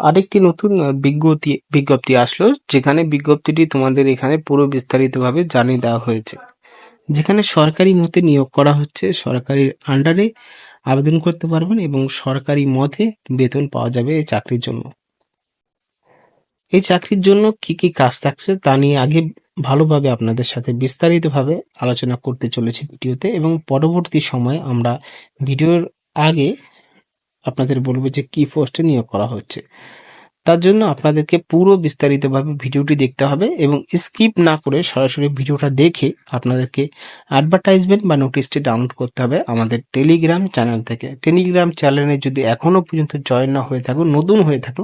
আরেকটি নতুন বিজ্ঞপ্তি বিজ্ঞপ্তি আসলো, যেখানে বিজ্ঞপ্তিটি তোমাদের এখানে পুরো বিস্তারিতভাবে জানিয়ে দেওয়া হয়েছে। যেখানে সরকারি মতে নিয়োগ করা হচ্ছে, সরকারির আন্ডারে আবেদন করতে পারবেন এবং সরকারি মতে বেতন পাওয়া যাবে এই চাকরির জন্য। এই চাকরির জন্য কি কি কাজ থাকছে তা নিয়ে আগে ভালোভাবে আপনাদের সাথে বিস্তারিতভাবে আলোচনা করতে চলেছি ভিডিওতে এবং পরবর্তী সময়ে আমরা ভিডিওর আগে আপনাদের বলব যে কি পোস্টে নিয়োগ করা হচ্ছে। তার জন্য আপনাদেরকে পুরো বিস্তারিতভাবে ভিডিওটি দেখতে হবে এবং স্কিপ না করে সরাসরি ভিডিওটা দেখে আপনাদেরকে অ্যাডভার্টাইজমেন্ট বা নোটিশটি ডাউনলোড করতে হবে আমাদের টেলিগ্রাম চ্যানেল থেকে। টেলিগ্রাম চ্যানেলে যদি এখনও পর্যন্ত জয়েন না হয়ে থাকো, নতুন হয়ে থাকো,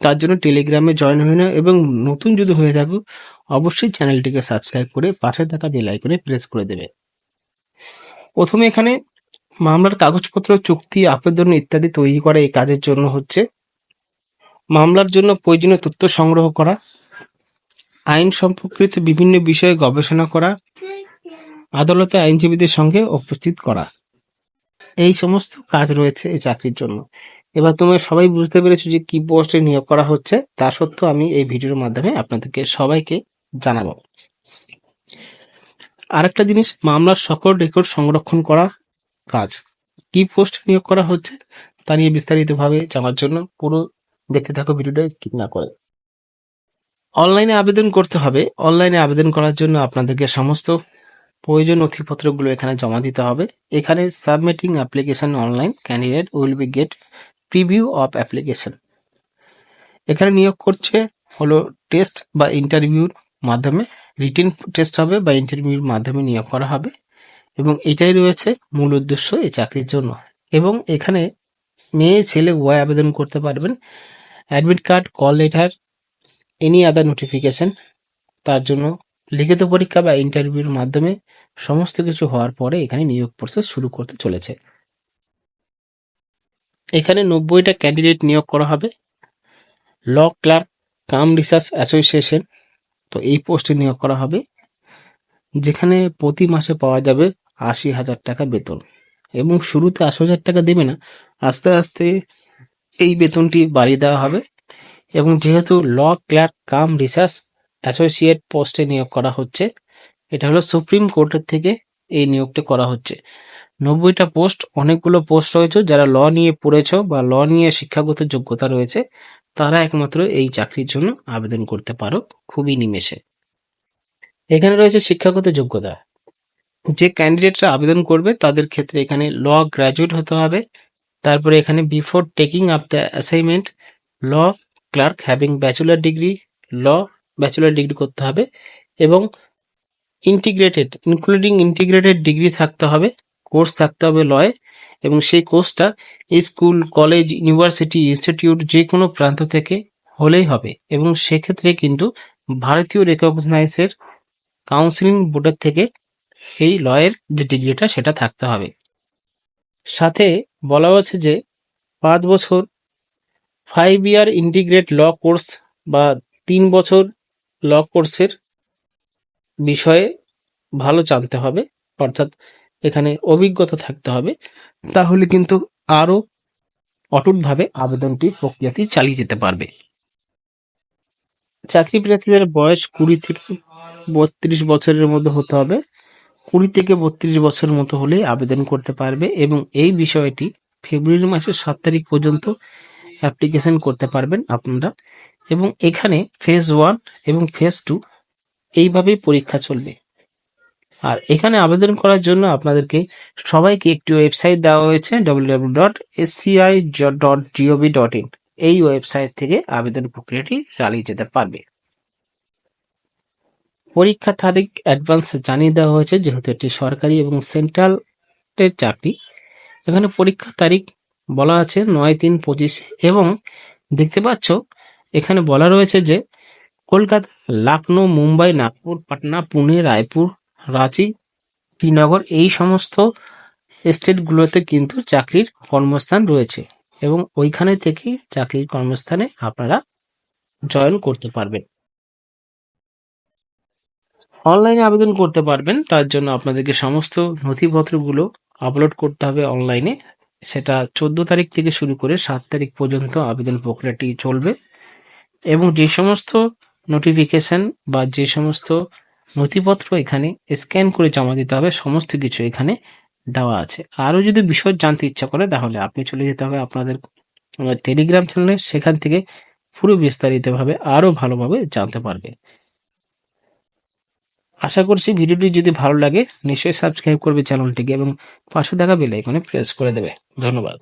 তার জন্য টেলিগ্রামে জয়েন হয়ে নাও এবং নতুন যদি হয়ে থাকো, অবশ্যই চ্যানেলটিকে সাবস্ক্রাইব করে পাশে থাকা বেল আইকনে প্রেস করে দেবে। প্রথমে এখানে মামলার কাগজপত্র, চুক্তি, আবেদন ইত্যাদি তৈরি করা এই কাজের জন্য হচ্ছে মামলার জন্য প্রয়োজনীয় তথ্য সংগ্রহ করা, আইন সম্পর্কিত বিভিন্ন বিষয়ে গবেষণা করা, আদালতে আইনজীবীদের সঙ্গে উপস্থিত করা। এই সমস্ত কাজ রয়েছে এই চাকরির জন্য। এবার তোমরা সবাই বুঝতে পেরেছ যে কি পোস্টে নিয়োগ করা হচ্ছে, তা সত্ত্বেও আমি এই ভিডিওর মাধ্যমে আপনাদেরকে সবাইকে জানাব। আরেকটা জিনিস, মামলার সকল রেকর্ড সংরক্ষণ করা কাজ। কি পোস্ট নিয়োগ করা হচ্ছে তা নিয়ে বিস্তারিতভাবে জানার জন্য পুরো দেখতে থাকো ভিডিওটা স্কিপ না করে। অনলাইনে আবেদন করতে হবে। অনলাইনে আবেদন করার জন্য আপনাদেরকে সমস্ত প্রয়োজন নথিপত্রগুলো এখানে জমা দিতে হবে। এখানে submitting application online candidate will be get preview of application এখানে নিয়োগ করছে হলো টেস্ট বা ইন্টারভিউর মাধ্যমে। রিটেন টেস্ট হবে বা ইন্টারভিউর মাধ্যমে নিয়োগ করা হবে। এবং এটাই রয়েছে মূল উদ্দেশ্য এই চাকরির জন্য। এবং এখানে মেয়ে, ছেলে উভয় আবেদন করতে পারবেন। Admit card, call letter, any other notification, তার জন্য লিখিত পরীক্ষা বা ইন্টারভিউর মাধ্যমে সমস্ত কিছু হওয়ার পরে এখানে নিয়োগ প্রসেস শুরু করতে চলেছে। এখানে নব্বইটা ক্যান্ডিডেট নিয়োগ করা হবে। Law clerk, cum research association, তো এই পোস্টে নিয়োগ করা হবে। যেখানে প্রতি মাসে পাওয়া যাবে আশি হাজার টাকা বেতন। এবং শুরুতে আশি হাজার টাকা দেবে না, আস্তে আস্তে এই বেতনটি বাড়িয়ে দেওয়া হবে। এবং যেহেতু law clerk cum research associate পোস্টে নিয়োগ করা হচ্ছে, এটা হলো সুপ্রিম কোর্টের থেকে এই নিয়োগটা করা হচ্ছে। নব্বইটা পোস্ট, অনেকগুলো পোস্ট রয়েছে, যারা ল নিয়ে পড়েছো বা ল নিয়ে শিক্ষাগত যোগ্যতা রয়েছে, তারা একমাত্র এই চাকরির জন্য আবেদন করতে পারো, খুবই নিমেষে। এখানে রয়েছে শিক্ষাগত যোগ্যতা। যে ক্যান্ডিডেটরা আবেদন করবে, তাদের ক্ষেত্রে এখানে ল গ্র্যাজুয়েট হতে হবে। তারপরে এখানে before taking up the assignment law clerk having bachelor degree law bachelor degree করতে হবে এবং ইন্টিগ্রেটেড ইনক্লুডিং ইন্টিগ্রেটেড ডিগ্রি থাকতে হবে কোর্স থাকতে হবে লয়ে এবং সেই কোর্সটা স্কুল কলেজ ইউনিভার্সিটি ইনস্টিটিউট যে কোনো প্রান্ত থেকে হলেই হবে এবং সেক্ষেত্রে কিন্তু ভারতীয় রেকগনাইজের কাউন্সিলিং বোর্ডের থেকে এই লয়ের যে ডিগ্রিটা সেটা থাকতে হবে। সাথে বলা হচ্ছে যে পাঁচ বছর five year integrate law course বা তিন বছর ল কোর্সের বিষয়ে ভালো জানতে হবে, অর্থাৎ এখানে অভিজ্ঞতা থাকতে হবে। তাহলে কিন্তু আরও অটুটভাবে আবেদনটি প্রক্রিয়াটি চালিয়ে যেতে পারবে। চাকরি প্রার্থীদের বয়স কুড়ি থেকে বত্রিশ বছরের মধ্যে হতে হবে। কুড়ি থেকে বত্রিশ বছর মতো হলে আবেদন করতে পারবে এবং এই বিষয়টি ফেব্রুয়ারি মাসের সাত তারিখ পর্যন্ত অ্যাপ্লিকেশন করতে পারবেন আপনারা। এবং এখানে ফেজ ওয়ান এবং ফেজ টু এইভাবেই পরীক্ষা চলবে। আর এখানে আবেদন করার জন্য আপনাদেরকে সবাইকে একটি ওয়েবসাইট দেওয়া হয়েছে W dot SCI dot GOV dot in এই ওয়েবসাইট থেকে আবেদন প্রক্রিয়াটি চালিয়ে যেতে পারবে। পরীক্ষা তারিখ অ্যাডভান্স জানিয়ে দেওয়া হয়েছে, যেহেতু এটি সরকারি এবং সেন্ট্রালের চাকরি। এখানে পরীক্ষা তারিখ বলা আছে নয় তিন পঁচিশ এবং দেখতে পাচ্ছ, এখানে বলা রয়েছে যে কলকাতা লখনৌ মুম্বাই, নাগপুর, পাটনা, পুনে, রায়পুর, রাঁচি, শ্রীনগর এই সমস্ত স্টেটগুলোতে কিন্তু চাকরির কর্মস্থান রয়েছে এবং ওইখানে থেকেই চাকরির কর্মস্থানে আপনারা জয়েন করতে পারবেন। অনলাইনে আবেদন করতে পারবেন। তার জন্য আপনাদেরকে সমস্ত নথিপত্রগুলো আপলোড করতে হবে অনলাইনে। সেটা চোদ্দ তারিখ থেকে শুরু করে সাত তারিখ পর্যন্ত আবেদন প্রক্রিয়াটি চলবে। এবং যে সমস্ত নোটিফিকেশন বা যে সমস্ত নথিপত্র এখানে স্ক্যান করে জমা দিতে হবে, সমস্ত কিছু এখানে দেওয়া আছে। আরও যদি বিশদ জানতে ইচ্ছা করে, তাহলে আপনি চলে যেতে হবে আপনাদের টেলিগ্রাম চ্যানেলে সেখান থেকে পুরো বিস্তারিতভাবে আরও ভালোভাবে জানতে পারবে। আশা করছি ভিডিওটি যদি ভালো লাগে, নিশ্চয়ই সাবস্ক্রাইব করবে চ্যানেলটিকে এবং পাশে থাকা বেল আইকনে প্রেস করে দেবে। ধন্যবাদ।